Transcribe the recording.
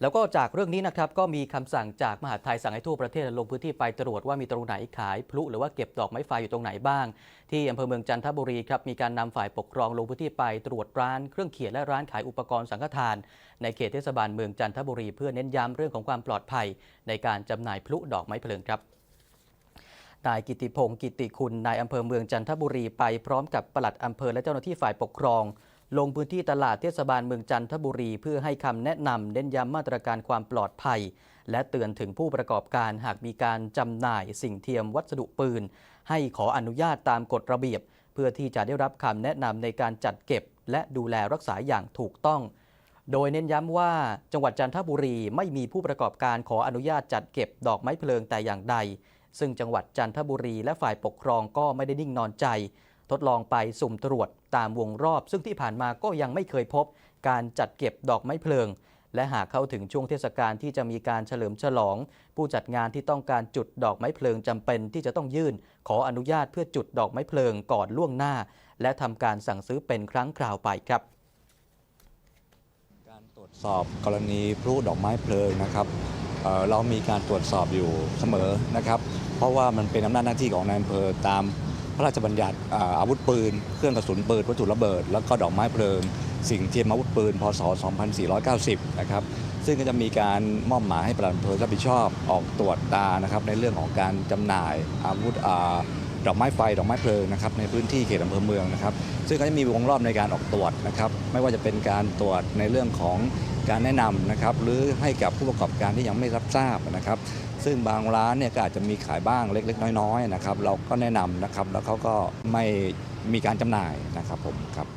แล้วก็จากเรื่องนี้นะครับก็มีคำสั่งจากมหาดไทยสั่งให้ทั่วประเทศลงพื้นที่ไปตรวจว่ามีตรงไหนขายพลุหรือว่าเก็บดอกไม้ไฟอยู่ตรงไหนบ้าง ที่อำเภอเมืองจันทบุรีครับมีการนำฝ่ายปกครองลงพื้นที่ไปตรวจร้านเครื่องเขียนและร้านขายอุปกรณ์สังฆทาน ในเขตเทศบาลเมืองจันทบุรีเพื่อเน้นย้ำเรื่องของความปลอดภัย ในการจำหน่ายพลุดอกไม้เพลิงครับนายกิติพงศ์กิติคุณนายอำเภอเมืองจันทบุรีไปพร้อมกับปลัดอำเภอและเจ้าหน้าที่ฝ่ายปกครอง ลงพื้นที่ตลาดเทศบาลเมืองจันทบุรี เพื่อให้คำแนะนำเน้นย้ำมาตรการความปลอดภัย และเตือนถึงผู้ประกอบการหากมีการจำหน่ายสิ่งเทียมวัสดุปืน ให้ขออนุญาตตามกฎระเบียบ เพื่อที่จะได้รับคำแนะนำในการจัดเก็บ และดูแลรักษาอย่างถูกต้อง โดยเน้นย้ำว่าจังหวัดจันทบุรีไม่มีผู้ประกอบการขออนุญาตจัดเก็บดอกไม้เพลิงแต่อย่างใด ซึ่งจังหวัดจันทบุรีและฝ่ายปกครองก็ไม่ได้นิ่งนอนใจ ทดลองไปสุ่มตรวจตามวงรอบ ซึ่งที่ผ่านมาก็ยังไม่เคยพบ การจัดเก็บดอกไม้เพลิง และหากเข้าถึงช่วงเทศกาลที่จะมีการเฉลิมฉลอง ผู้จัดงานที่ต้องการจุดดอกไม้เพลิงจำเป็นที่จะต้องยื่น ขออนุญาตเพื่อจุดดอกไม้เพลิงก่อนล่วงหน้า และทำการสั่งซื้อเป็นครั้งคราวไปครับการตรวจสอบกรณีพลุดอกไม้เพลิงนะครับเเรามีการตรวจสอบอยู่เสมอนะครับ เพราะว่ามันเป็นอำนาจหน้าที่ของนายอำเภอตาม พระราชบัญญัติอาวุธปืน เครื่องกระสุนปืนวัตถุระเบิด แล้วก็ดอกไม้เพลิง สิ่งเทียมอาวุธปืน พศ 2490 นะครับ ซึ่งก็จะมีการมอบหมายให้ปลัดอำเภอรับผิดชอบออกตรวจตานะครับในเรื่องของการจำหน่ายอาวุธ ดอกไม้ไฟดอกไม้เพลิงนะครับในพื้นที่เขตอำเภอเมืองนะครับ ซึ่งก็จะมีวงรอบในการออกตรวจนะครับไม่ว่าจะเป็นการตรวจในเรื่องของการแนะนำนะครับหรือให้กับผู้ประกอบการที่ยังไม่รับทราบนะครับซึ่งบางร้านเนี่ยก็อาจจะมีขายบ้างเล็ก ๆ น้อยๆนะครับเราก็แนะนำนะครับแล้วเขาก็ไม่มีการจำหน่ายนะครับผมครับ